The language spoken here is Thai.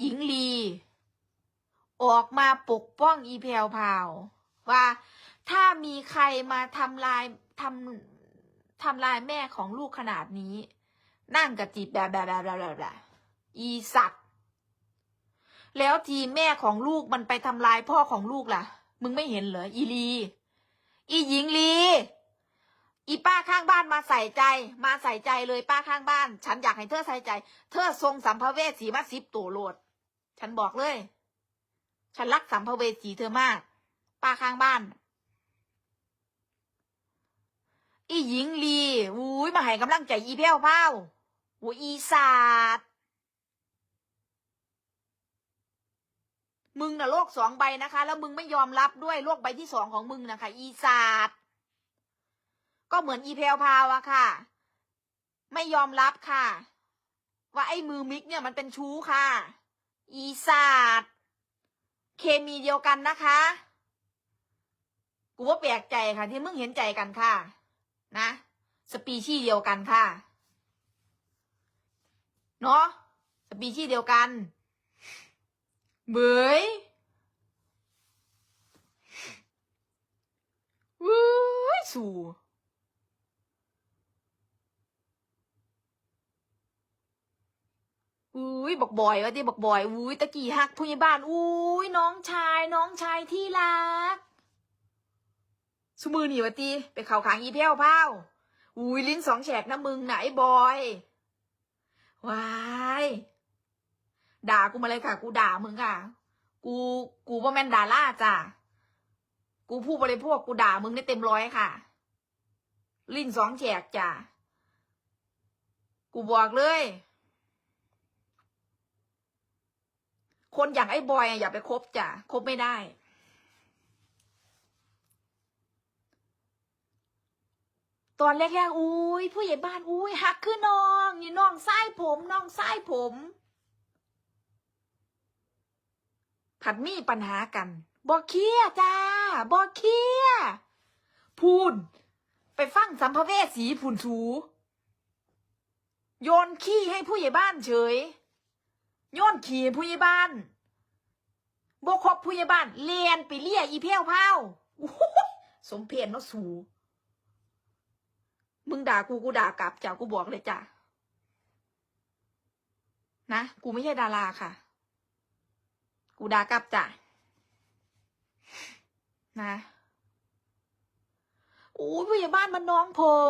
หญิงลี ออกมาปกป้องอีแพลวพาวว่าถ้ามีใครมาทำลายทำทำลายแม่ของลูกขนาดนี้ นั่งกับจีบแบบแบบแบบแบบแบบแบบอีสัตว์ แล้วทีแม่ของลูกมันไปทำลายพ่อของลูกล่ะ มึงไม่เห็นเหรออีลี อีหญิงลีอีป้าข้างบ้านมาใส่ใจ มาใส่ใจเลยป้าข้างบ้าน ฉันอยากให้เธอใส่ใจ เธอทรงสัมภเวสีมาสิบตัวโหลด ฉันบอกเลย ฉันรักสัมภเวสีเธอมาก ป้าข้างบ้าน อีหญิงลีอุ้ยมาให้กำลังใจอีแพ้วเผาโอ้ยอีสาดมึงน่ะโลกสองใบนะคะ แล้วมึงไม่ยอมรับด้วยโลกใบที่สองของมึงนะคะ อีสาดก็เหมือนอีแพลวพราวอะค่ะ ไม่ยอมรับค่ะ ว่าไอ้มือมิกเนี่ยมันเป็นชู้ค่ะ อีสาดเคมีเดียวกันนะคะ กูว่าแปลกใจค่ะ ที่มึงเห็นใจกันค่ะ นะ สปีชีส์เดียวกันค่ะ เนาะสปีชีส์เดียวกัน เบยวุ้สู่ อุ้ยบอกบอยวะที่บอกบอยอุ้ยตะกี้หักผู้ใหญ่บ้านอุ้ยน้องชาย น้องชายที่รักสมือหนีวะตีไปเข่าขางอีเพี้ยวเผาอุ้ยลิ้นสองแฉกนะมึงไหนบอยวายด่ากูมาเลยค่ะ กูด่ามึงค่ะ กูกูว่าแมนด่าล่าจ้ะกูผู้บริโภคกูด่ามึงได้เต็มร้อยค่ะ ลิ้นสองแฉกจ้ะกูบอกเลย คนอย่างไอ้บอยอย่าไปคบจ้ะคบไม่ได้ ตอนแรกๆอุ้ยผู้ใหญ่บ้านอุ้ยหักคือน้องนี่น้องไส้ผมน้องไส้ผม ผัดมีปัญหากันบอเคียจ้าบอเคียพูนไปฟังสัมภเวสีผุนถูโยนขี้ให้ผู้ใหญ่บ้านเฉย โยนขี้ให้ผู้ใหญ่บ้านบคบผู้ใหญ่บ้านเลียนไปเลี่ยอีเพี้ยวเผาสมเพนเนาะสู มึงด่ากูกูด่ากลับจ้ะกูบอกเลยจ้ะนะกูไม่ใช่ดาราค่ะ กูด่ากลับจ้ะนะโอ้ยผู้ใหญ่บ้านมันน้องผม